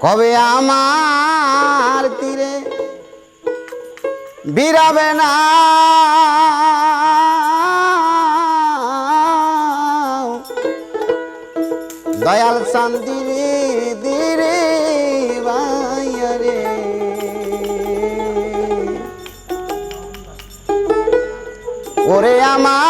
কবে আমার তীরে বিরাবে না? দয়াল শান্তি ধীরে রে ওরে আমার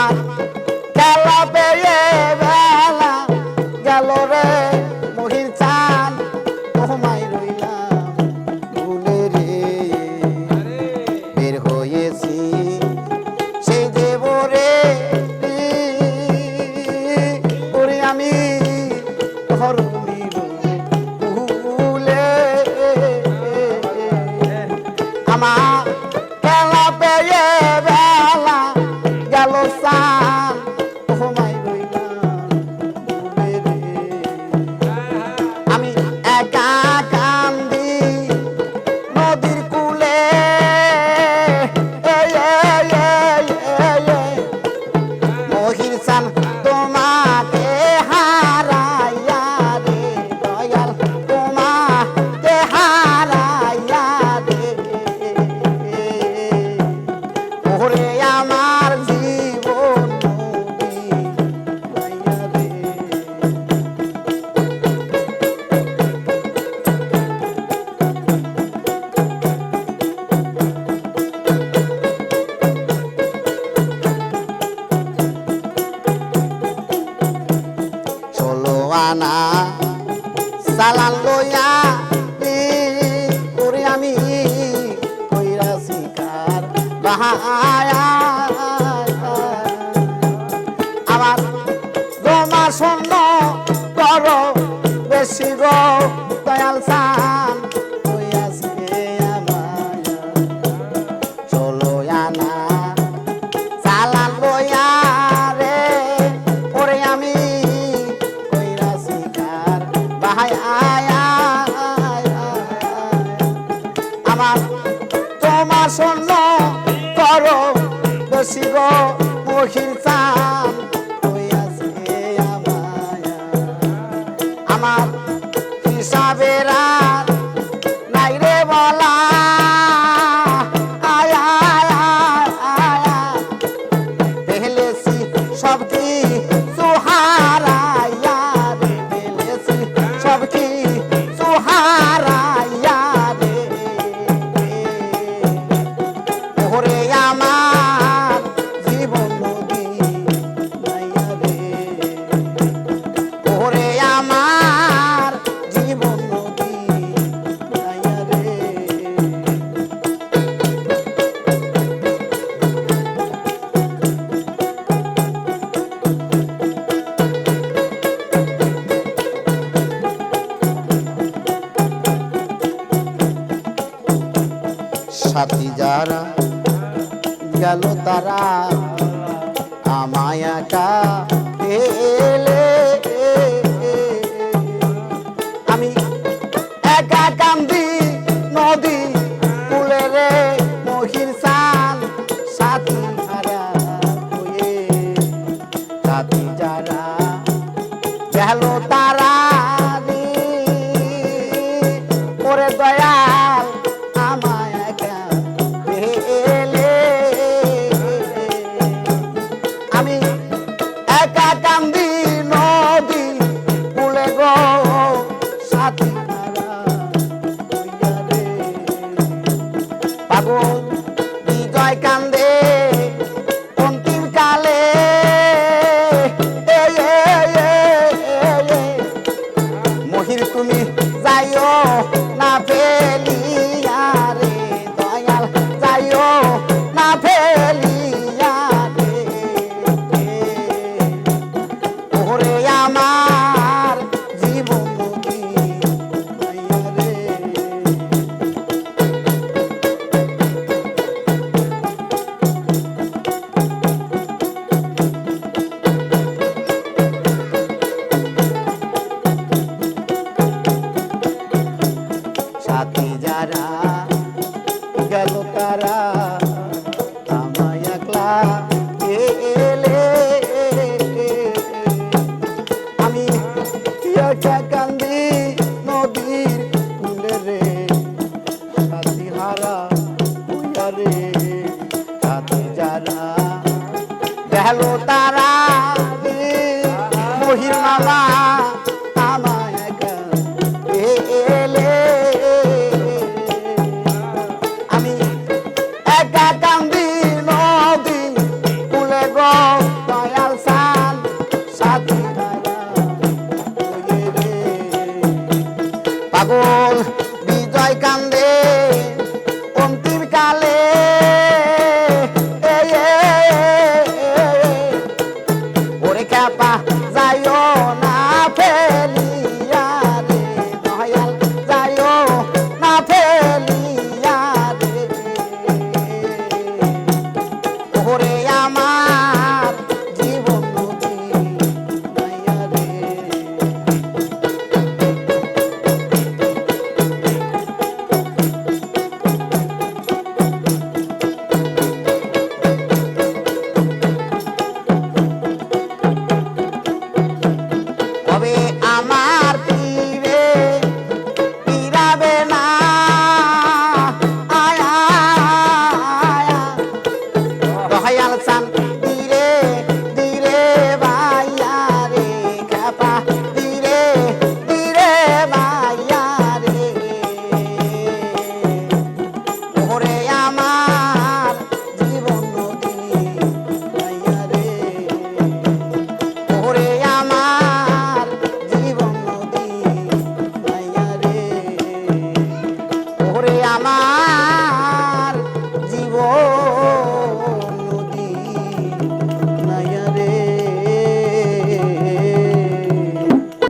আমার আহা শশী গো মহির চান আমার হিসাবের আর নাই রে বলা। আয়া সাথী যারা গেল তারা আমায় একা পেলে। like I'm there. your cat